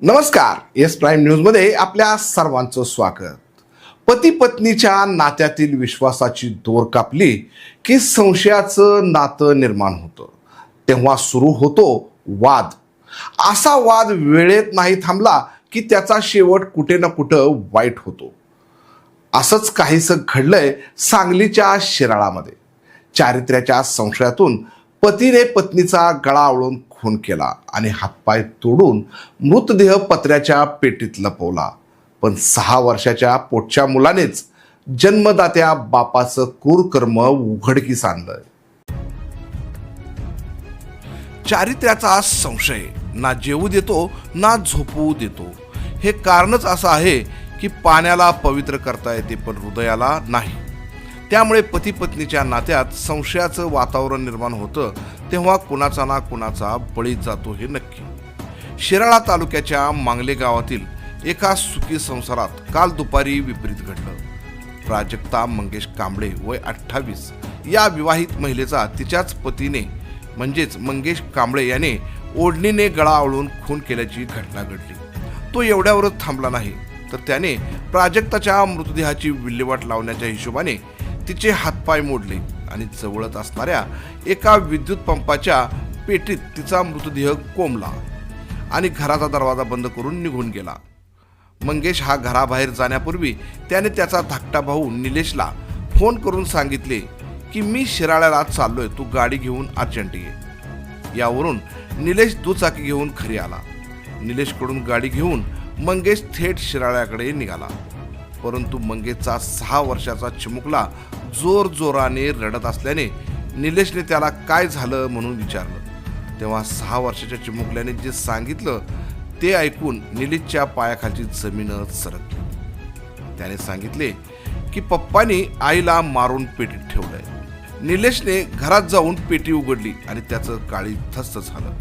नमस्कार. Yes prime न्यूजमध्ये आपल्या सर्वांचं स्वागत. पती पत्नीच्या नात्यातील विश्वासाची दोर कापली की संशयाचं नातं निर्माण होतं. तेव्हा सुरू होतो वाद. असा वाद वेळेत नाही थांबला की त्याचा शेवट कुठे ना कुठं वाईट होतो. असंच काहीसं घडलंय सांगलीच्या शिराळामध्ये. चारित्र्याच्या संशयातून पतीने पत्नीचा गळा आवळून खून केला आणि हातपाय तोडून मृतदेह पत्र्याच्या पेटीत लपवला. पण सहा वर्षाच्या पोटच्या मुलानेच जन्मदात्या बापाचं क्रूर कर्म उघडकीस आणलं चारित्र्याचा संशय. ना जेवू देतो ना झोपवू देतो. हे कारणच असं आहे की पाण्याला पवित्र करता येते पण हृदयाला नाही. त्यामुळे पती पत्नीच्या नात्यात संशयाचं वातावरण निर्माण होतं तेव्हा कुणाचा ना कुणाचा बळी जातो हे नक्की. शिराळा तालुक्याच्या मांगले गावातील एका सुखी संसारात काल दुपारी विपरीत घडलं. प्राजक्ता मंगेश कांबळे वय अठ्ठावीस या विवाहित महिलेचा तिच्याच पतीने म्हणजेच मंगेश कांबळे याने ओढणीने गळा आवळून खून केल्याची घटना घडली. तो एवढ्यावरच थांबला नाही तर त्याने प्राजक्ताच्या मृतदेहाची विल्हेवाट लावण्याच्या हिशोबाने तिचे हातपाय मोडले आणि जवळच असणाऱ्या एका विद्युत पंपाच्या पेटीत तिचा मृतदेह कोंबला आणि घराचा दरवाजा बंद करून निघून गेला. मंगेश हा घराबाहेर जाण्यापूर्वी त्याने त्याचा धाकटा भाऊ निलेशला फोन करून सांगितले की मी शिराळ्याला चाललोय तू गाडी घेऊन अर्जंट ये. यावरून निलेश दुचाकी घेऊन घरी आला. निलेशकडून गाडी घेऊन मंगेश थेट शिराळ्याकडे निघाला. परंतु मंगेशचा सहा वर्षाचा चिमुकला जोर जोराने रडत असल्याने निलेशने त्याला काय झालं म्हणून विचारलं. तेव्हा सहा वर्षाच्या चिमुकल्याने जे सांगितलं ते ऐकून निलेशच्या पायाखालची जमीनच सरकली. त्याने सांगितले की पप्पानी आईला मारून पेटीत ठेवलंय. निलेशने घरात जाऊन पेटी उघडली आणि त्याचं काळी थस्त झालं.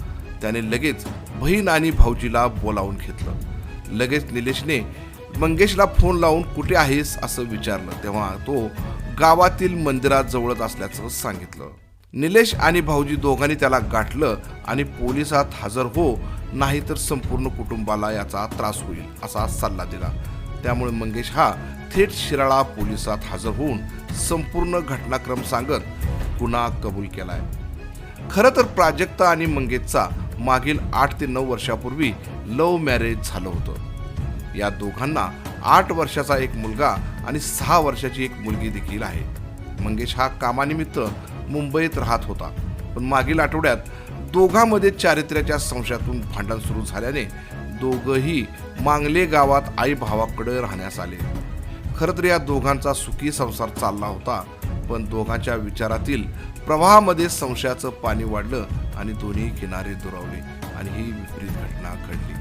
त्याने लगेच बहीण आणि भाऊजीला बोलावून घेतलं. लगेच निलेशने मंगेशला फोन लावून कुठे आहेस असं विचारलं. तेव्हा तो गावातील मंदिरात जवळच असल्याचं सांगितलं. निलेश आणि भाऊजी दोघांनी त्याला गाठलं आणि पोलिसात हजर हो नाही तर संपूर्ण कुटुंबाला याचा त्रास होईल असा सल्ला दिला. त्यामुळे मंगेश हा थेट शिराळा पोलिसात हजर होऊन संपूर्ण घटनाक्रम सांगत गुन्हा कबूल केलाय. खरं तर प्राजक्ता आणि मंगेशचा मागील आठ ते नऊ वर्षापूर्वी लव्ह मॅरेज झालं होतं. या दोघांना आठ वर्षाचा एक मुलगा आणि सहा वर्षाची एक मुलगी देखील आहे. मंगेश हा कामानिमित्त मुंबईत राहत होता. पण मागील आठवड्यात दोघांमध्ये चारित्र्याच्या संशयातून भांडण सुरू झाल्याने दोघंही मांगले गावात आई भावाकडे राहण्यास आले. खरं तर या दोघांचा सुखी संसार चालला होता पण दोघांच्या विचारातील प्रवाहामध्ये संशयाचं पाणी वाढलं आणि दोन्ही किनारे दुरावले आणि ही विपरीत घटना घडली.